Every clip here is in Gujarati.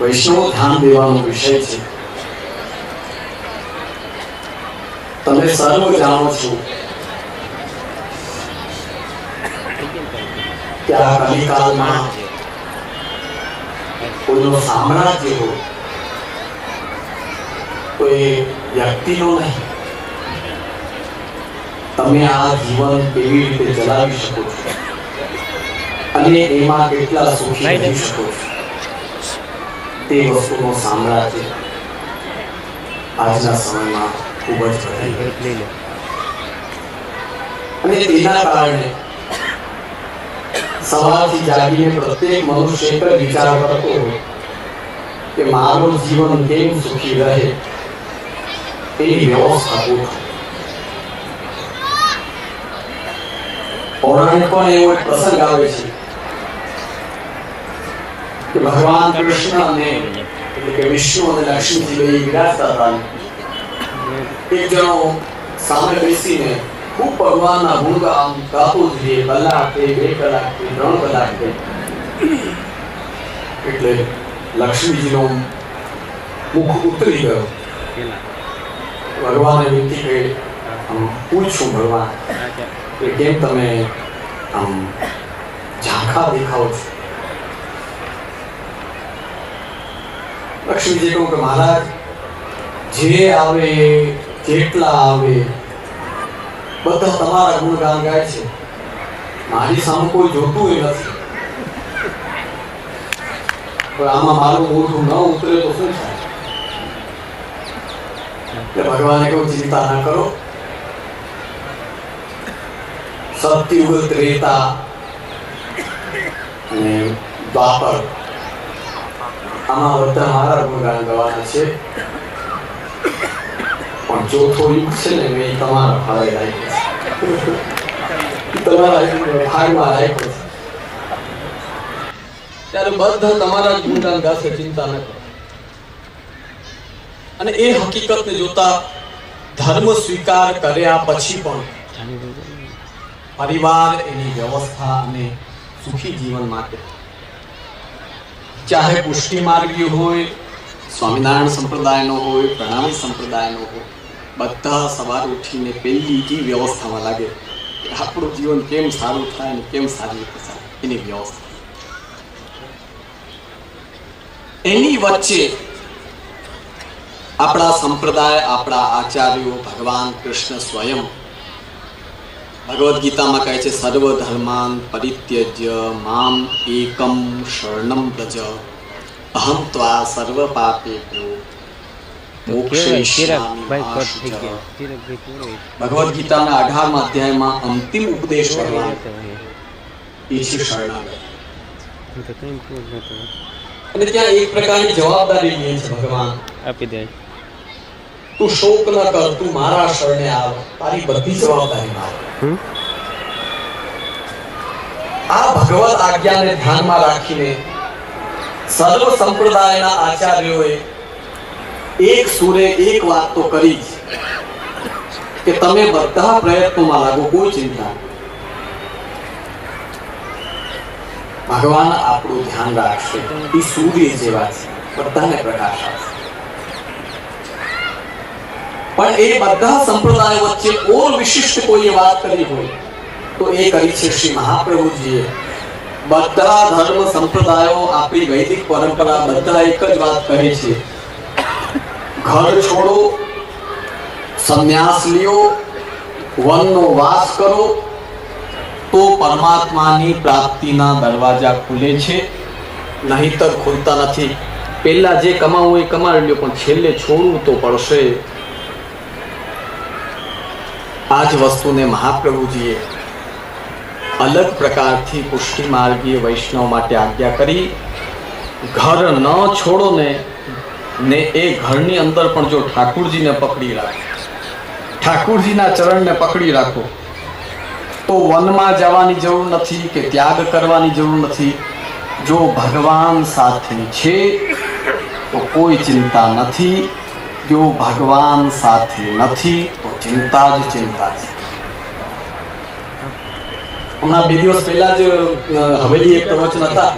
વૈષ્ણવ ધ્યાન દેવાનો વિષય છે. તમે સર્વ જાણો છો. કે આ કલિકાલમાં કોઈનો સામ્રાજ્ય હોય નહીં. તમે આ જીવન કેવી રીતે ચલાવી શકો અને એમાં કેટલા સુખી રહી શકો છો? તે વસ્તુનો સામ્રાજ્ય આજના સમયમાં ખૂબ જ અને તેના કારણે સવારથી જાગીને પ્રત્યેક મનુષ્ય એક જ વિચાર કરતો કે મારું જીવન કેમ સુખી રહે એની વ્યવસ્થા ગોઠવો પૌરાણિક પણ એવો એક પ્રસંગ આવે છે કે ભગવાન કૃષ્ણ અને એટલે કે વિષ્ણુ અને લક્ષ્મીજી બે વિરાજતા હતા એક જણો સામે બેસીને ખૂબ ભગવાનના ગુણગાન ગાતો જ રહે કલાક કે બે કલાક કે ત્રણ કલાક કે એટલે લક્ષ્મીજીનો મુખ ઉતરી ગયો ભગવાને વિનંતી કરી આમ પૂછું ભગવાન કે કેમ તમે આમ ઝાંખા દેખાવ છો લક્ષ્મીજી કહું કે મહારાજ, જે આવે, જેટલા આવે, બધા તમારા ગુણગાન ગાય છે. મારી સામે કોઈ જોતું નથી. પણ આમાં મારું મોઢું ન ઉતરે તો શું થાય? એટલે ભગવાને કહું ચિંતા ના કરો. સત્યુગ ત્રેતા અને દ્વાપર આમાં બધા મારા ગુણગાન ગવાના છે પણ ચોથો યુગ છે ને મેં તમારા ફાળે રાખ્યો છે તમારા ભાગમાં રાખ્યો છે ત્યારે બધા તમારા ગુણગાન ગાશે ચિંતા ન કરો અને એ હકીકતને જોતા ધર્મ સ્વીકાર કર્યા પછી પણ પરિવાર એની વ્યવસ્થા અને સુખી જીવન માટે ચાહે પુષ્ટિ માર્ગી હોય, સ્વામિનારાયણ સંપ્રદાયનો હોય, પ્રણામી સંપ્રદાયનો હોય, બધા સવારે ઉઠીને પહેલી જે વ્યવસ્થામાં લાગે કે આપણું જીવન કેમ સારું થાય અને કેમ સારી રીતે થાય એની વ્યવસ્થા. એની વચ્ચે આપણા સંપ્રદાય, આપણા આચાર્યો ભગવાન કૃષ્ણ સ્વયં ભગવદ્ ગીતામાં કહે છે સર્વ ધર્માન પરિત્યજ્ય મામ એકમ શરણમ વ્રજ અહમ ત્વા સર્વ પાપેભ્યો ભગવદ્ ગીતાના અઢારમા અધ્યાયમાં અંતિમ ઉપદેશ ભગવાન શરણાગત અને ત્યાં એક પ્રકારની જવાબદારી ભગવાન આપી દે તું શોક ન કર તું મારા શરણે આવ. તારી બધી જવાબદારી મારી. આ ભગવત આજ્ઞાને ધ્યાનમાં રાખીને સર્વ સંપ્રદાયના આચાર્યોએ એક સુરે એક વાત તો કરી કે તમે બધા પ્રયત્નોમાં લાગો કોઈ ચિંતા ભગવાન આપણું ધ્યાન રાખશે. એ સૂર્ય જેવા છે. બધાને પ્રકાશ આપશે. પણ એ બધા સંપ્રદાયો વચ્ચે ઓર વિશિષ્ટ કોઈએ વાત કરી હોય, તો એ કરી છે શ્રી મહાપ્રભુજીએ. બધા ધર્મ સંપ્રદાયો આપણી વૈદિક પરંપરા બધા એક જ વાત કહે છે. ઘર છોડો, સંન્યાસ લ્યો, વનનો વાસ કરો, તો પરમાત્માની પ્રાપ્તિના દરવાજા ખુલે છે. નહીતર ખુલતા નથી. પહેલા જે કમાવું એ કમાવી લ્યો, પણ છેલ્લે છોડવું તો પડશે. આ જ વસ્તુને મહાપ્રભુજીએ અલગ પ્રકારથી પુષ્ટિ માર્ગીય વૈષ્ણવ માટે આજ્ઞા કરી. ઘર ન છોડો ને ને એ ઘરની અંદર પણ જો ઠાકુરજીને પકડી રાખો. ઠાકુરજીના ચરણને પકડી રાખો. તો વનમાં જવાની જરૂર નથી કે ત્યાગ કરવાની જરૂર નથી. જો ભગવાન સાથે છે, તો કોઈ ચિંતા નથી. જો ભગવાન સાથે નથી ચિંતા જ ચિંતા છે હમણાં બે દિવસ પહેલા જ અ, હવેલી એક પ્રવચન હતા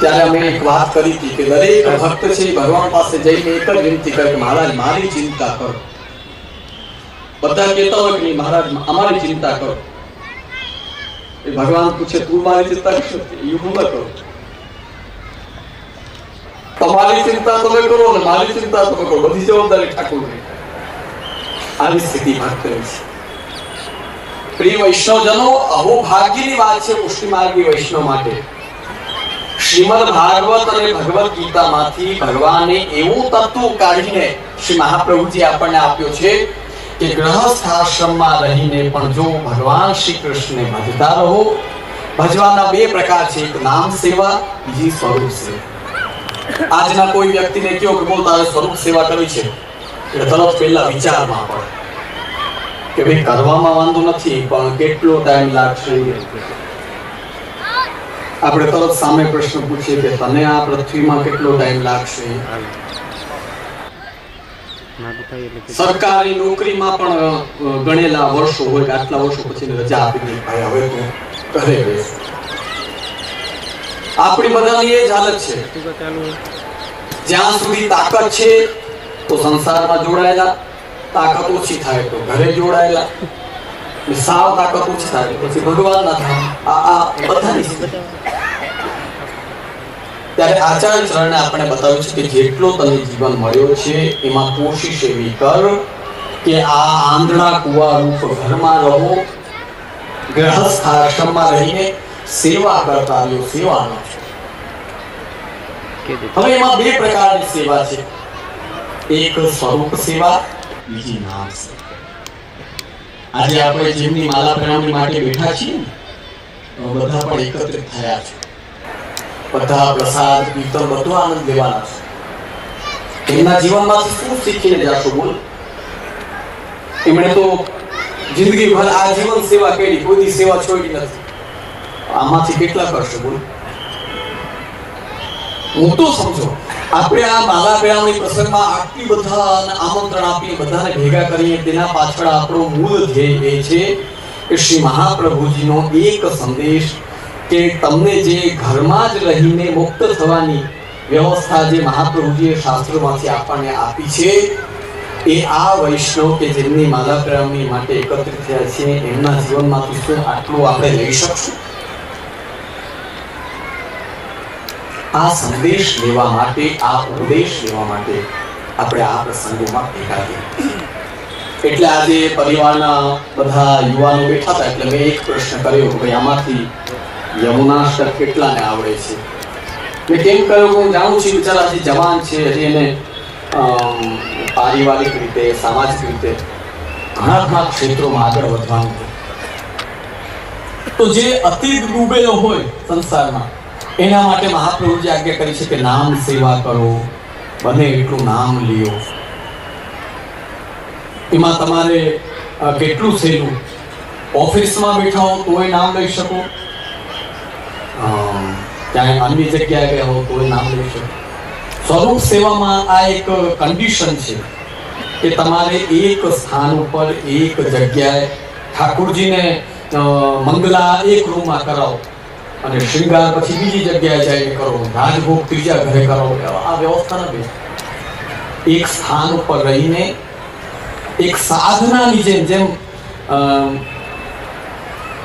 ત્યારે અમે એક વાત કરી હતી કે દરેક ભક્ત છે એ ભગવાન પાસે જઈને એક જ વિનંતી કરે કે મહારાજ મારી ચિંતા કરો બધા કહેતા હોય કે નહીં મહારાજ અમારી ચિંતા કરો એ ભગવાન પૂછે તું મારી ચિંતા કરશો એ હું ન કરું તમારી ચિંતા તમે કરો અને મારી ચિંતા તમે કરો બધી જવાબદારી ઠાકોરની આવી સ્થિતિ ભક્તની છે. પ્રિય વૈષ્ણવજનો, અહો ભાગ્યની વાત છે માર્ગી વૈષ્ણવ માટે. શ્રીમદ ભાગવત અને ભગવત ગીતામાંથી ભગવાને એવું તત્વ કાઢીને શ્રી મહાપ્રભુજી આપણને આપ્યો છે કે ગ્રહસ્થ આશ્રમમાં રહીને પણ જો ભગવાન શ્રી કૃષ્ણને ભજતા રહો, ભજવાના બે પ્રકાર છે, એક નામ સેવા, બીજી સ્વરૂપ સેવા. આજના કોઈ વ્યક્તિને કયો કે બોલ તારે સ્વરૂપ સેવા કરવી છે? એટલે પહેલા વિચારમાં પડે કે ભાઈ કરવામાં વાંધો નથી, પણ કેટલો ટાઈમ લાગશે? આપણે તરત સામે પ્રશ્ન પૂછીએ કે તને આ પૃથ્વીમાં કેટલો ટાઈમ લાગશે? સરકારી નોકરીમાં પણ ગણેલા વર્ષો હોય કે આટલા વર્ષો પછી રજા આપી દે. ભાઈ, હવે તું ઘરે આપણી બધાની એ જ હાલત છે. જ્યાં સુધી તાકાત છે તો સંસારમાં જોડાયેલા તાકાત ઓછી થાય તો ઘરે જોડાયેલા સાવ તાકાત ઓછી થાય પછી ભગવાન ના થાય આ આ બધાની ત્યારે આચાર્ય ચરણે આપણે બતાવ્યું છે કે જેટલો તને જીવન મળ્યો છે એમાં કોશિશ એવી કર કે આ આંધળા કુવા રૂપ ઘરમાં રહો ગ્રહસ્થ આશ્રમમાં રહીને સેવા કરતા રહ્યો સેવાનો દે હવે એમાં બે પ્રકારની સેવા છે. એક સ્વરૂપ સેવા બીજી નામ આજે આપણે જેમની માલા પ્રણામણી માટે બેઠા છીએ બધા પણ એકત્રિત થયા છે. બધા પ્રસાદ, કીર્તન બધો આનંદ લેવાના છે. એમના જીવનમાં શું શીખીને જાશો બોલ? એમણે તો જિંદગીભર આ જીવન સેવા કરી, કોઈ સેવા છોડી નથી. આમાંથી કેટલા કરશો બોલ? હું તો સમજો. આપણે આ માલા પેરામણી પ્રસંગમાં આટલી બધા આમંત્રણ આપી, બધાને ભેગા કરીએ, તેના પાછળ આપણો મૂળ ધ્યેય એ છે કે શ્રી મહાપ્રભુજીનો એક સંદેશ કે તમને જે ઘરમાં જ રહીને મુક્ત થવાની વ્યવસ્થા જે મહાપ્રભુજીએ શાસ્ત્રોમાંથી આપણને આપી છે, એ આ વૈષ્ણવ કે જેમની માલા પ્રેરણી માટે એકત્રિત થયા છે એમના જીવનમાંથી શું આટલું આપણે લઈ શકશું? આ સંદેશ લેવા માટે, આ ઉપદેશ લેવા માટે આપણે આ પ્રસંગોમાં ભેગા થયા. એટલે આજે પરિવારના બધા યુવાનો બેઠા હતા, એટલે મેં એક પ્રશ્ન કર્યો કે આમાંથી યમુનાષ્ટક કેટલાને આવડે છે? મેં કેમ કહ્યું હું જાણું છું બિચારા હજી જવાન છે, હજી એને પારિવારિક રીતે, સામાજિક રીતે ઘણા ઘણા ક્ષેત્રોમાં આગળ વધવાનું તો જે અતિ ડૂબેલો હોય સંસારમાં એના માટે મહાપ્રભુજી આજ્ઞા કરી છે કે નામ સેવા કરો, બને એટલું નામ લ્યો. એમાં તમારે કેટલું સહેલું? ઓફિસમાં બેઠા હો તોય નામ લઈ શકો. ક્યાંય અન્ય જગ્યાએ ગયા હો તોય નામ લઈ શકો. સ્વરૂપ સેવામાં આ એક કન્ડિશન છે કે તમારે એક સ્થાન ઉપર એક જગ્યાએ ઠાકોરજીને મંગલા એક રૂમમાં કરાવો. અને શૃંગાર પછી બીજી જગ્યાએ જઈને કરો, રાજભોગ ત્રીજા ઘરે કરો આ વ્યવસ્થા નથી એક સ્થાન ઉપર રહીને, એક સાધનાની જેમ જેમ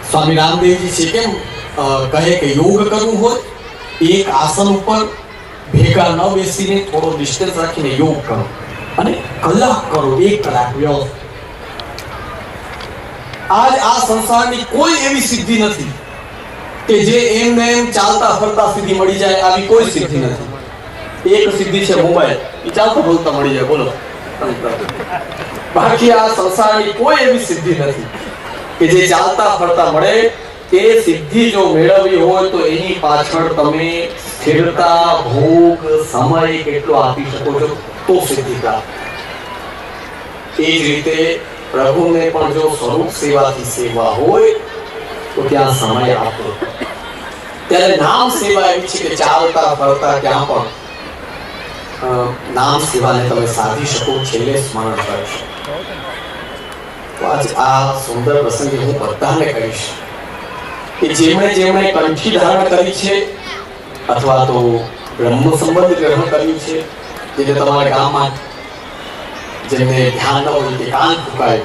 સ્વામી રામદેવજી છે કેમ કહે કે યોગ કરવું હોય, એક આસન ઉપર ભેગા ન બેસીને થોડો ડિસ્ટન્સ રાખીને યોગ કરો. અને કલાક કરો, એક કલાક વ્યવસ્થા આજ આ સંસારની કોઈ એવી સિદ્ધિ નથી. કે જે એમને એમ ચાલતા ફરતા સિદ્ધિ મળી જાય આવી કોઈ સિદ્ધિ નથી એક સિદ્ધિ છે મોબાઈલ એ ચાલતા ફરતા મળી જાય બોલો બાકી આ સંસારની કોઈ એવી સિદ્ધિ નથી કે જે ચાલતા ફરતા મળે એ સિદ્ધિ જો મેળવવી હોય તો એની પાછળ તમે સ્થિરતા ભોગ સમય કેટલો આપી શકો છો તો સિદ્ધિ પ્રાપ્ત એ જ રીતે પ્રભુને પણ જો સ્વરૂપ સેવાથી સેવા હોય, તો ત્યાં સમય આપો. ત્યારે નામ સેવા એવી છે કે ચાલતા ફરતા ક્યાં પણ નામ સેવાને તમે સાધી શકો, છેલ્લે સ્મરણ કરી. આજ આ સુંદર પ્રસંગે હું બધાને કહીશ કે જેમણે જેમણે કંઠી ધારણ કરી છે, અથવા તો બ્રહ્મ સંબંધ ગ્રહણ કર્યું છે જેને તમારા ગામમાં જેમને ધ્યાન ન હોય કે કાન ફૂંકાય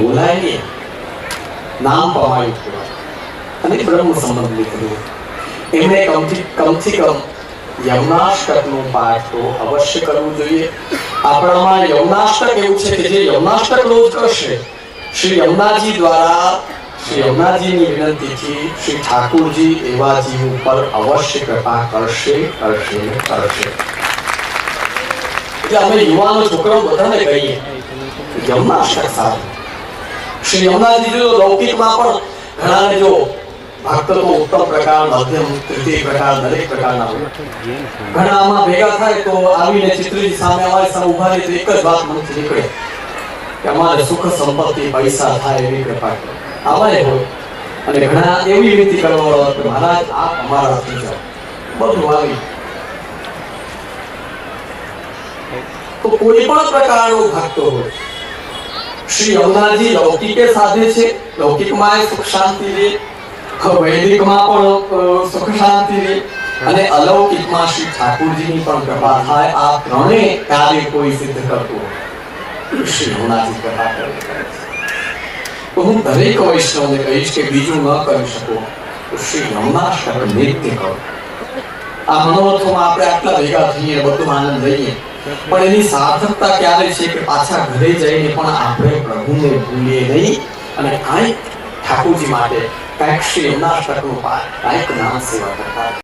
બોલાય નહીં. નામ પમાયું અને બ્રહ્મ સંબંધ લીધેલું એમણે કમથી કમ યમનાષ્ટકનું પાઠ તો અવશ્ય કરવું જોઈએ. આપણામાં યમનાષ્ટક એવું છે કે જે યમનાષ્ટક રોજ શ્રી યમુનાજી દ્વારા શ્રી ઠાકુરજી એવા જીવ અવશ્ય કૃપા કરશે કરશે કરશે. એટલે અમે યુવાનો, છોકરાઓ બધાને કહીએ યમનાષ્ટક સારું. શ્રી યમુનાજી જો લૌકિકમાં પણ ઘણાને જો ભક્ત તો ઉત્તમ તો સુખ કોઈ પણ પ્રકારનો ભક્તો હોય. શ્રી યમુનાજી લૌકિકે સાધે છે, લૌકિકમાં સુખ શાંતિ રહે વૈદિકમાં પણ સુખ કોઈ આપણે આટલા ભેગા લઈએ. પણ એની સાર્થકતા ક્યારે છે કે પાછા ઘરે જઈને પણ આપણે પ્રભુને ભૂલીએ નહીં અને કાંઈક ઠાકોરજી માટે કાંઈક શ્રી યમુનાષ્ટકનું પાઠ કાંઈક નામ સેવા કરતા